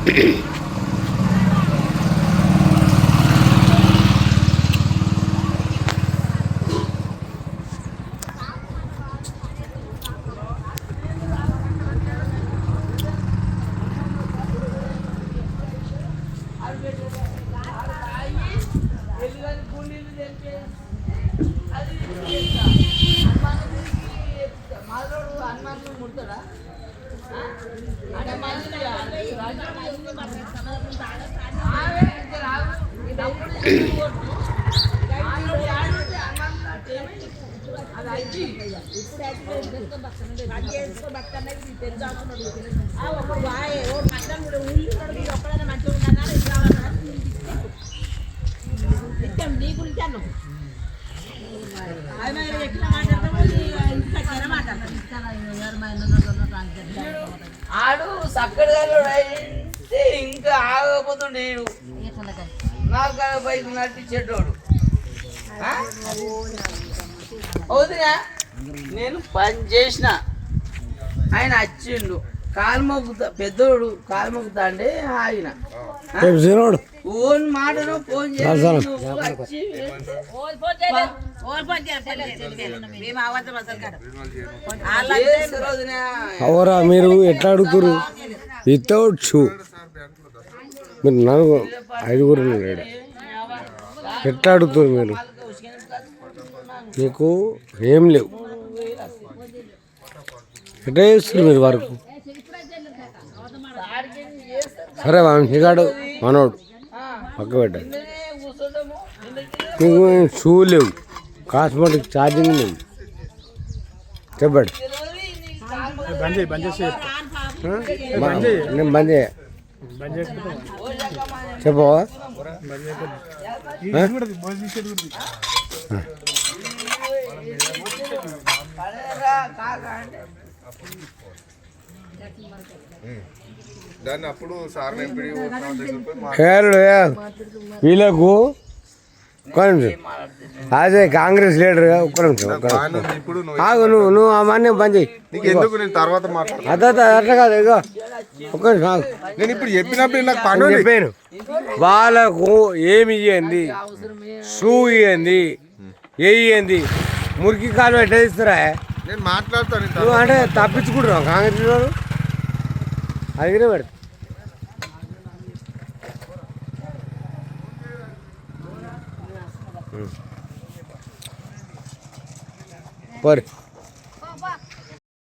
అది నీ గురించి అన్నావు ఆయన ఎట్లా ఆడు సక్కడగా అయితే ఇంకా ఆగకపోతుండే నాకు బైక్ నడిపించేటోడు. ఆ? నేను పని చేసిన. ఆయన వచ్చిండు. కాలు మొక్కుతా పెద్దోడు కాలు మొక్కుతా అంటే ఆయన ఫోన్ మాటను ఫోన్. అవరా మీరు? ఎట్లా అడుగుతారు? Without shoe. మీరు నలుగురు ఐదుగురు ఎట్లా అడుగుతారు మీరు? మీకు ఏం లేవు. ఎట్లా చేస్తారు మీరు వరకు? సరే వంశీగాడు మనోడు. పక్క పెట్టాలి ఏం షూ లేవు. కాస్మెటిక్ ఛార్జింగ్ లేవు చెప్పండి నేను బంద్ చెప్పవా? దాన్ని అప్పుడు సార్ వీళ్ళకు ఒక్క నిమిషం. అదే కాంగ్రెస్ లీడర్ ఒక్క నిమిషం ఒక్క ఆగు నువ్వు నువ్వు ఆ మాన్యం పని చేయి. నీకు ఎందుకు నేను తర్వాత అదే అట్లా కాదు ఇగో ఒక్క నిమిషం ఆగు. నేను ఇప్పుడు చెప్పినప్పుడు నాకు పని. చెప్పాను. వాళ్ళకు ఏమి ఇయ్యండి? షూ ఇయ్యండి ఏ ఇయ్యండి మురికి కాలు ఎట్లా ఇస్తారా నేను మాట్లాడతాను నువ్వు. అంటే తప్పించుకుంటున్నావు కాంగ్రెస్ వాళ్ళు అడిగిన పెడతా పోరు.